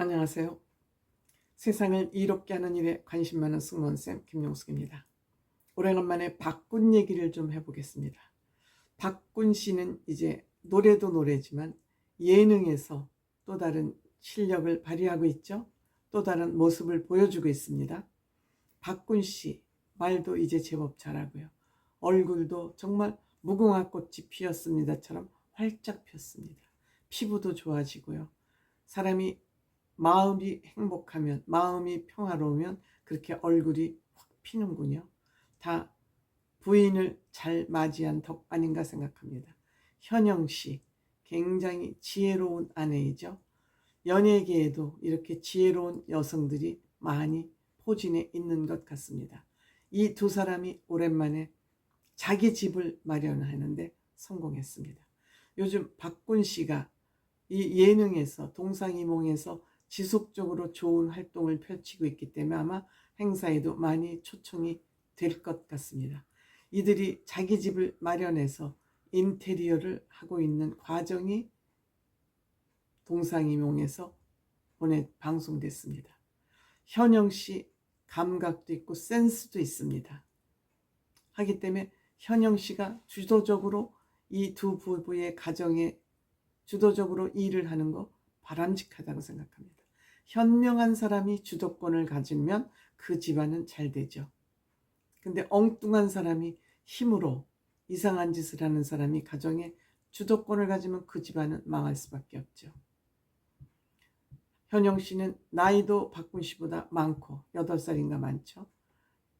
안녕하세요. 세상을 이롭게 하는 일에 관심 많은 승무원쌤 김용숙입니다. 오래간만에 박군 얘기를 좀 해보겠습니다. 박군 씨는 이제 노래도 노래지만 예능에서 또 다른 실력을 발휘하고 있죠. 또 다른 모습을 보여주고 있습니다. 박군 씨 말도 이제 제법 잘하고요. 얼굴도 정말 무궁화 꽃이 피었습니다처럼 활짝 폈습니다. 피부도 좋아지고요. 사람이 마음이 행복하면, 마음이 평화로우면 그렇게 얼굴이 확 피는군요. 다 부인을 잘 맞이한 덕 아닌가 생각합니다. 현영 씨, 굉장히 지혜로운 아내이죠. 연예계에도 이렇게 지혜로운 여성들이 많이 포진해 있는 것 같습니다. 이 두 사람이 오랜만에 자기 집을 마련하는데 성공했습니다. 요즘 박군 씨가 이 예능에서 동상이몽에서 지속적으로 좋은 활동을 펼치고 있기 때문에 아마 행사에도 많이 초청이 될 것 같습니다. 이들이 자기 집을 마련해서 인테리어를 하고 있는 과정이 동상이몽에서 보내 방송됐습니다. 현영 씨 감각도 있고 센스도 있습니다. 하기 때문에 현영 씨가 주도적으로 이 두 부부의 가정에 주도적으로 일을 하는 거 바람직하다고 생각합니다. 현명한 사람이 주도권을 가지면 그 집안은 잘 되죠. 근데 엉뚱한 사람이 힘으로 이상한 짓을 하는 사람이 가정에 주도권을 가지면 그 집안은 망할 수밖에 없죠. 현영 씨는 나이도 박군 씨보다 많고 8살인가 많죠.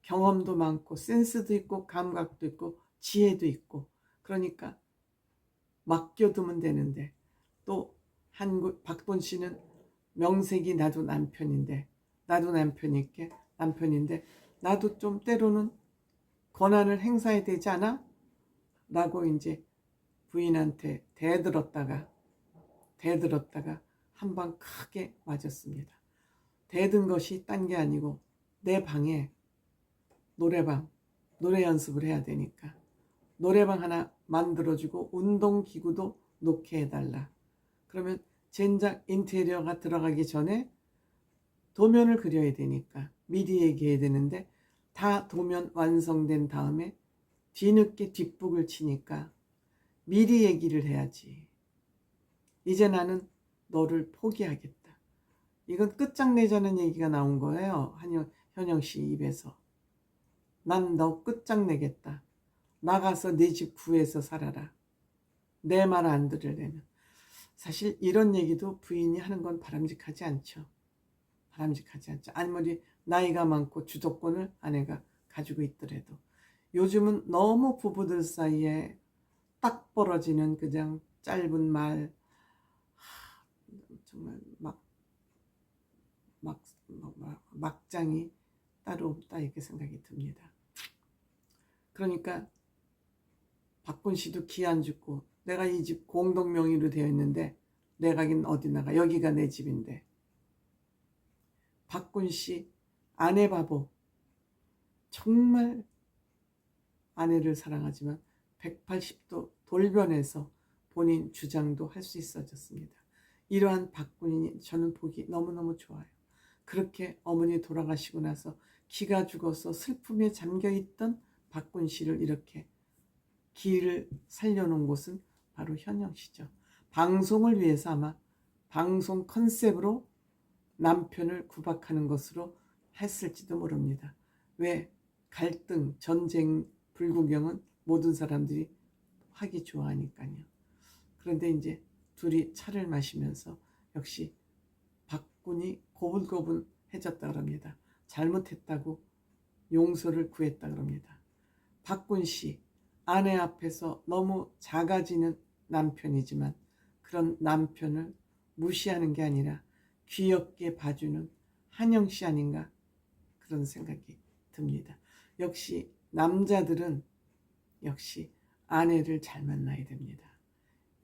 경험도 많고 센스도 있고 감각도 있고 지혜도 있고 그러니까 맡겨두면 되는데 또 한국 박돈 씨는 명색이 나도 남편인데 나도 남편이게 남편인데 나도 좀 때로는 권한을 행사해야 되지 않아? 라고 이제 부인한테 대들었다가 대들었다가 한 방 크게 맞았습니다. 대든 것이 딴 게 아니고 내 방에 노래방 노래 연습을 해야 되니까 노래방 하나 만들어주고 운동기구도 놓게 해달라. 그러면 젠장 인테리어가 들어가기 전에 도면을 그려야 되니까 미리 얘기해야 되는데 다 도면 완성된 다음에 뒤늦게 뒷북을 치니까 미리 얘기를 해야지. 이제 나는 너를 포기하겠다. 이건 끝장내자는 얘기가 나온 거예요. 한영, 현영 씨 입에서. 난 너 끝장내겠다. 나가서 내집 구해서 살아라. 내 말 안 들으려면. 사실 이런 얘기도 부인이 하는 건 바람직하지 않죠. 바람직하지 않죠. 아무리 나이가 많고 주도권을 아내가 가지고 있더라도 요즘은 너무 부부들 사이에 딱 벌어지는 그냥 짧은 말 하, 정말 막, 막, 막, 막장이 따로 없다 이렇게 생각이 듭니다. 그러니까 박군 씨도 기안 죽고 내가 이 집 공동 명의로 되어 있는데 내 가 긴 어디 나가 여기가 내 집인데 박군 씨 아내 바보 정말 아내를 사랑하지만 180도 돌변해서 본인 주장도 할 수 있어졌습니다. 이러한 박군이 저는 보기 너무너무 좋아요. 그렇게 어머니 돌아가시고 나서 기가 죽어서 슬픔에 잠겨 있던 박군 씨를 이렇게 기를 살려놓은 곳은 바로 현영 씨죠. 방송을 위해서 아마 방송 컨셉으로 남편을 구박하는 것으로 했을지도 모릅니다. 왜 갈등, 전쟁, 불구경은 모든 사람들이 하기 좋아하니까요. 그런데 이제 둘이 차를 마시면서 역시 박군이 고분고분해졌다 그럽니다. 잘못했다고 용서를 구했다 그럽니다. 박군 씨 아내 앞에서 너무 작아지는 남편이지만 그런 남편을 무시하는 게 아니라 귀엽게 봐주는 한영 씨 아닌가 그런 생각이 듭니다. 역시 남자들은 역시 아내를 잘 만나야 됩니다.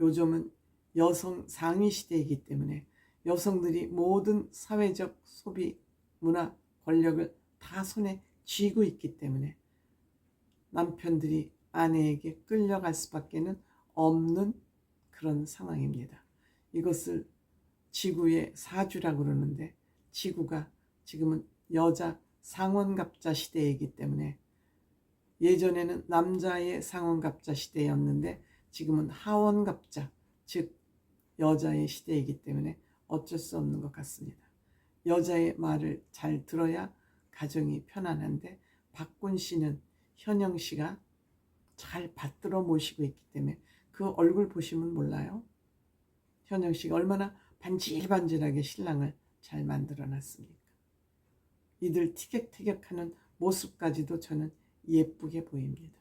요즘은 여성 상위 시대이기 때문에 여성들이 모든 사회적 소비, 문화, 권력을 다 손에 쥐고 있기 때문에 남편들이 아내에게 끌려갈 수밖에는 없는 그런 상황입니다. 이것을 지구의 사주라 그러는데 지구가 지금은 여자 상원갑자 시대이기 때문에 예전에는 남자의 상원갑자 시대였는데 지금은 하원갑자 즉 여자의 시대이기 때문에 어쩔 수 없는 것 같습니다. 여자의 말을 잘 들어야 가정이 편안한데 박군 씨는 현영 씨가 잘 받들어 모시고 있기 때문에 그 얼굴 보시면 몰라요. 현영 씨가 얼마나 반질반질하게 신랑을 잘 만들어 놨습니까? 이들 티격태격하는 모습까지도 저는 예쁘게 보입니다.